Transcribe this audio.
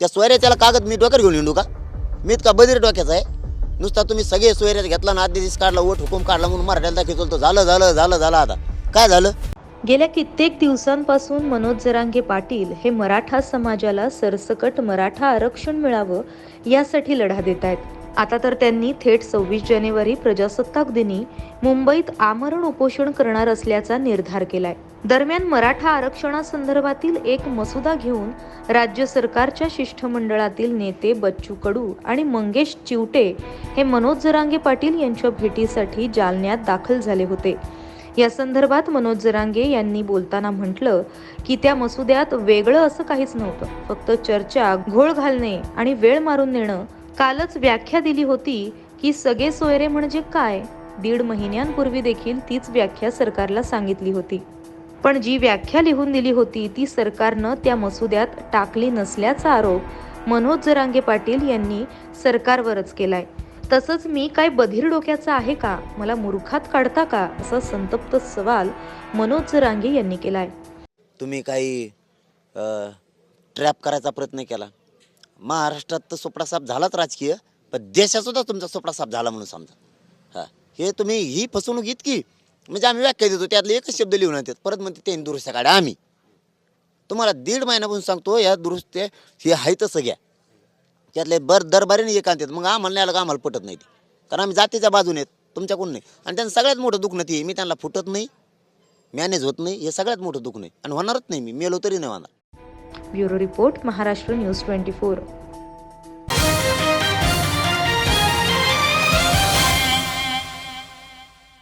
त्या सोयऱ्याच्याला कागद मी डोक्यात घेऊन हिंडू का? मी इतका बधीर डोक्याचा आहे. नुसता तुम्ही सगळे सोयऱ्यात घेतला ना आधी दिस काढला ओठ हुकूम काढला म्हणून मराठ्याला दाखवतो तो. झालं झालं झालं झालं आता. काय झालं? गेल्या कित्येक दिवसांपासून मनोज जरांगे पाटील हे मराठा समाजाला सरसकट मराठा आरक्षण मिळावं यासाठी लढा देत आहेत. आता तर त्यांनी थेट सव्वीस जानेवारी प्रजासत्ताक दिनी मुंबईत आमरण उपोषण करणार असल्याचा निर्धार केलाय. दरम्यान मराठा आरक्षणासंदर्भातील एक मसुदा घेऊन राज्य सरकारच्या शिष्टमंडळातील नेते बच्चू कडू आणि मंगेश चिवटे हे मनोज जरांगे पाटील यांच्या भेटीसाठी जालन्यात दाखल झाले होते. या संदर्भात मनोज जरांगे यांनी बोलताना म्हटलं की त्या मसुद्यात वेगळं असं काहीच नव्हतं. फक्त चर्चा घोळ घालणे आणि वेळ मारून नेणं. कालच व्याख्या दिली होती की सगळे सोयरे म्हणजे काय? दीड महिन्यांपूर्वी देखील तीच व्याख्या सरकारला सांगितली होती. पण जी व्याख्या लिहून दिली होती ती सरकारनं त्या मसुद्यात टाकली नसल्याचा आरोप मनोज जरांगे पाटील यांनी सरकारवरच केलाय. तसंच मी काय बधीर डोक्याचा आहे का? मला मूर्खात काढता का? असा संतप्त सवाल मनोज जरांगे यांनी केलाय. तुम्ही काही ट्रॅप करायचा प्रयत्न केला. महाराष्ट्रात तर सोपडासाप झालाच राजकीय पण देशात सुद्धा तुमचा सोपडासाप झाला म्हणून समजा. हां हे तुम्ही ही फसवणूक इतकी म्हणजे आम्ही व्याख्या देतो त्यातले एकच शब्द लिहून येतात. परत म्हणते ते दुरुस्त्या काढा आम्ही. तुम्हाला दीड महिन्यापासून सांगतो या दुरुस्त्या हे आहेत घ्या. त्यातले बर दरबारीने एक आणतात. मग आम्हाला नाही आलं का आम्हाला पटत नाही ते. कारण आम्ही जातीच्या बाजूने आहेत तुमच्याकडून नाही. आणि त्यांना सगळ्यात मोठं दुखणं ते मी त्यांना फुटत नाही मॅनेज होत नाही हे सगळ्यात मोठं दुखणं आहे आणि होणारच नाही मी मेलो तरी नाही होणार. Bureau report Maharashtra news twenty four.